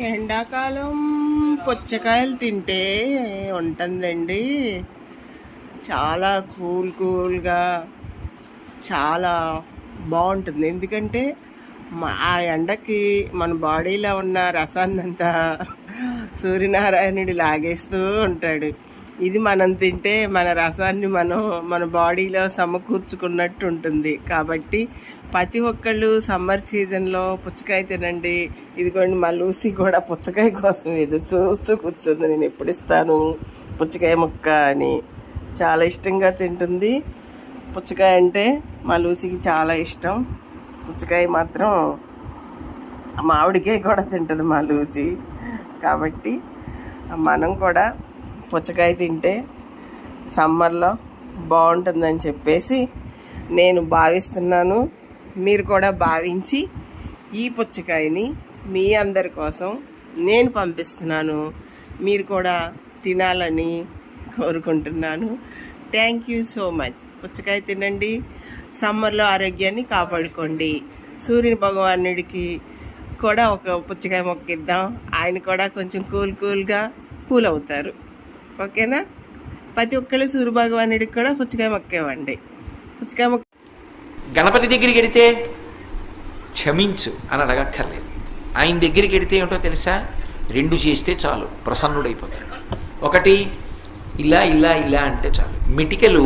ఎండాకాలం పుచ్చకాయలు తింటే ఉంటుందండి. చాలా కూల్ కూల్గా చాలా బాగుంటుంది. ఎందుకంటే ఆ ఎండకి మన బాడీలో ఉన్న రసాన్ని అంతా సూర్యనారాయణుడు లాగేస్తూ ఉంటాడు. ఇది మనం తింటే మన రసాన్ని మనం మన బాడీలో సమకూర్చుకున్నట్టు ఉంటుంది కాబట్టి ప్రతి ఒక్కళ్ళు సమ్మర్ సీజన్లో పుచ్చకాయ తినండి. ఇదిగోండి మా లూసీ కూడా పుచ్చకాయ కోసం ఎదురు చూస్తూ కూర్చుంది. నేను ఎప్పుడు ఇస్తాను పుచ్చకాయ ముక్క అని. చాలా ఇష్టంగా తింటుంది. పుచ్చకాయ అంటే మా లూసీకి చాలా ఇష్టం. పుచ్చకాయ మాత్రం మామిడికాయ కూడా తింటుంది మా లూసి. కాబట్టి మనం కూడా పుచ్చకాయ తింటే సమ్మర్లో బాగుంటుందని చెప్పేసి నేను భావిస్తున్నాను. మీరు కూడా భావించి ఈ పుచ్చకాయని మీ అందరి కోసం నేను పంపిస్తున్నాను. మీరు కూడా తినాలని కోరుకుంటున్నాను. థ్యాంక్ యూ సో మచ్ పుచ్చకాయ తినండి. సమ్మర్లో ఆరోగ్యాన్ని కాపాడుకోండి. సూర్యుని భగవానుడికి కూడా ఒక పుచ్చకాయ మొక్కిద్దాం ఆయన కూడా కొంచెం కూల్ కూల్గా కూల్ అవుతారు. ఓకేనా? ప్రతి ఒక్కళ్ళు సూర్య భగవానుడికి కూడా పుచ్చకాయ మొక్క ఇవ్వండి పుచ్చకాయ మొక్క గణపతి దగ్గరికి వెడితే క్షమించు అని అడగక్కర్లేదు. ఆయన దగ్గరికి వెడితే ఏమిటో తెలుసా? రెండు చేస్తే చాలు ప్రసన్నుడైపోతాడు. ఒకటి ఇలా ఇలా ఇలా అంటే చాలు. మిటికలు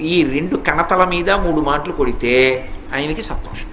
ఈ రెండు కణతల మీద మూడు మాటలు కొడితే ఆయనకి సంతోషం.